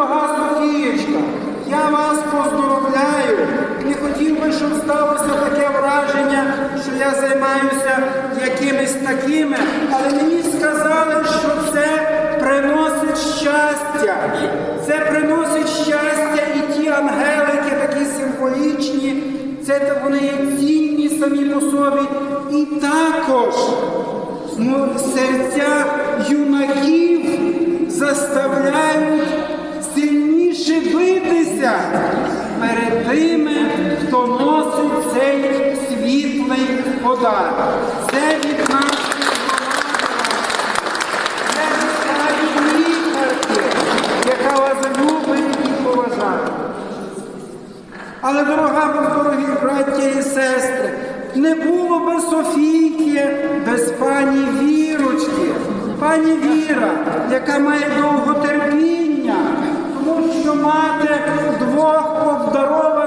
дорога Софієчка, я вас поздоровляю. Не хотів би, щоб сталося таке враження, що я займаюся якимись такими, але мені сказали, що це приносить щастя. Це приносить щастя і ті ангелики такі символічні, це вони є цінні самі по собі. І також ну, серця юнаків тими, хто носить цей світлий подарок. Це від нашої від лікарки, яка вас любить і поважає. Але, дорога, дорогі браття і сестри, не було би Софійки без пані Вірочки. Пані Віра, яка має довготерпіння, тому що мати двох обдарованих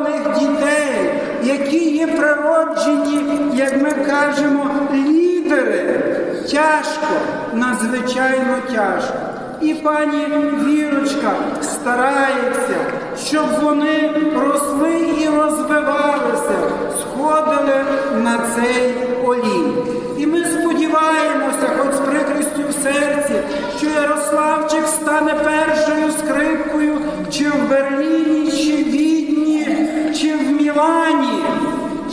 дітей, які є природжені, як ми кажемо, лідери. Тяжко, надзвичайно тяжко. І пані Вірочка старається, щоб вони росли і розвивалися, сходили на цей олій.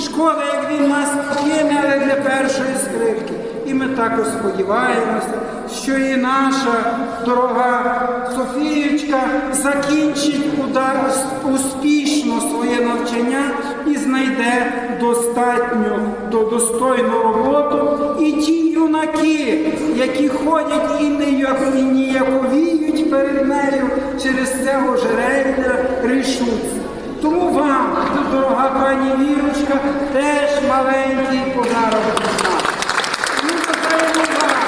Шкода, як він нас кине, для першої скрипки. І ми також сподіваємося, що і наша дорога Софієчка закінчить удар успішно своє навчання і знайде достатню до достойну роботу. І ті юнаки, які ходять і ніяковіють перед нею через це ожерелья рішуться. Дорога пані Вірочка, теж маленький подарок від нас. Бажаємо вам,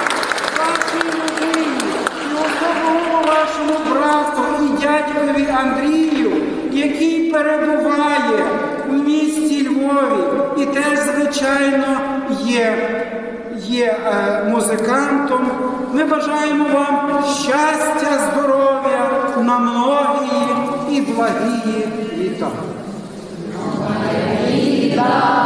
вашій родині особливо вашому брату і дядькові Андрію, який перебуває у місті Львові і теж, звичайно, є, є е, музикантом. Ми бажаємо вам щастя, здоров'я на многії і благії літа. 주시옵나이다.